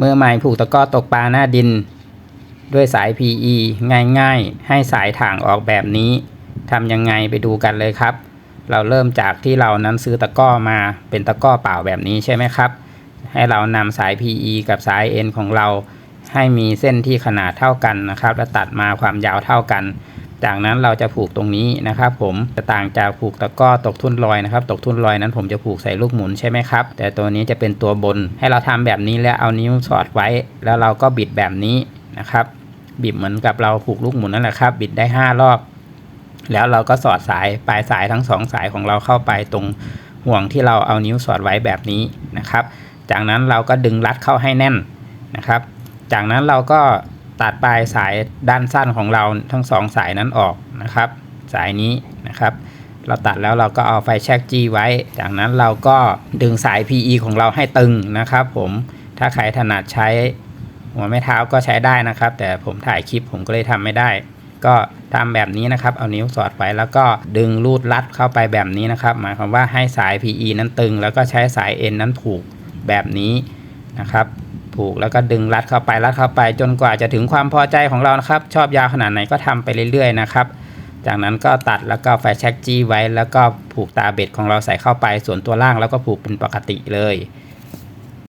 มือใหม่ผูกตะก้อตกปลาหน้าดิน ด้วยสาย PE ง่ายๆ ให้สายถ่างออกแบบนี้ทำยังไงไปดูกันเลยครับ เราเริ่มจากที่เรานั้นซื้อตะก้อมาเป็นตะก้อเปล่าแบบนี้ใช่ไหมครับ ให้เรานำสาย PE กับสาย N ของเรา ให้มีเส้นที่ขนาดเท่ากันนะครับ และตัดมาความยาวเท่ากัน จากนั้นเราจะผูกตรงนี้นะครับผมจะต่างจากผูกตะก้อตกทุ่นลอยนะครับตกทุ่นลอยนั้นผมจะผูกใส่ลูกหมุนใช่ไหมครับแต่ตัวนี้จะเป็นตัวบน ให้เราทำแบบนี้แล้วเอานิ้วสอดไว้ แล้วเราก็บิดแบบนี้นะครับบิดเหมือนกับเราผูกลูกหมุนนั่นแหละครับ บิดได้ 5 รอบ แล้วเราก็สอดสายปลายสายทั้งสองสายของเราเข้าไปตรงห่วงที่เราเอานิ้วสอดไว้แบบนี้นะครับ จากนั้นเราก็ดึงรัดเข้าให้แน่นนะครับ จากนั้นเราก็ ตัดปลายสายด้านสั้นของเราทั้งสองสายนั้นออกนะครับ สายนี้นะครับ เราตัดแล้วเราก็เอาไฟแช็กจี้ไว้ จากนั้นเราก็ดึงสาย PE ของเราให้ตึงนะครับผมถ้าใครถนัดใช้หัวแม่เท้าก็ใช้ได้นะครับ แต่ผมถ่ายคลิปผมก็เลยทำไม่ได้ ก็ทำแบบนี้นะครับ เอานิ้วสอดไว้แล้วก็ดึงรูดรัดเข้าไปแบบนี้นะครับหมายความว่าให้สาย PE นั้นตึง แล้วก็ใช้สาย N นั้นผูกแบบนี้นะครับ ผูกแล้วก็ดึงรัดเข้าไปรัดเข้าไป จนกว่าจะถึงความพอใจของเรานะครับ ชอบยาวขนาดไหนก็ทำไปเรื่อยๆนะครับ จากนั้นก็ตัดแล้วก็ไฟแช็กจี้ไว้ แล้วก็ผูกตาเบ็ดของเราใส่เข้าไปส่วนตัวล่างแล้วก็ผูกเป็นปกติเลย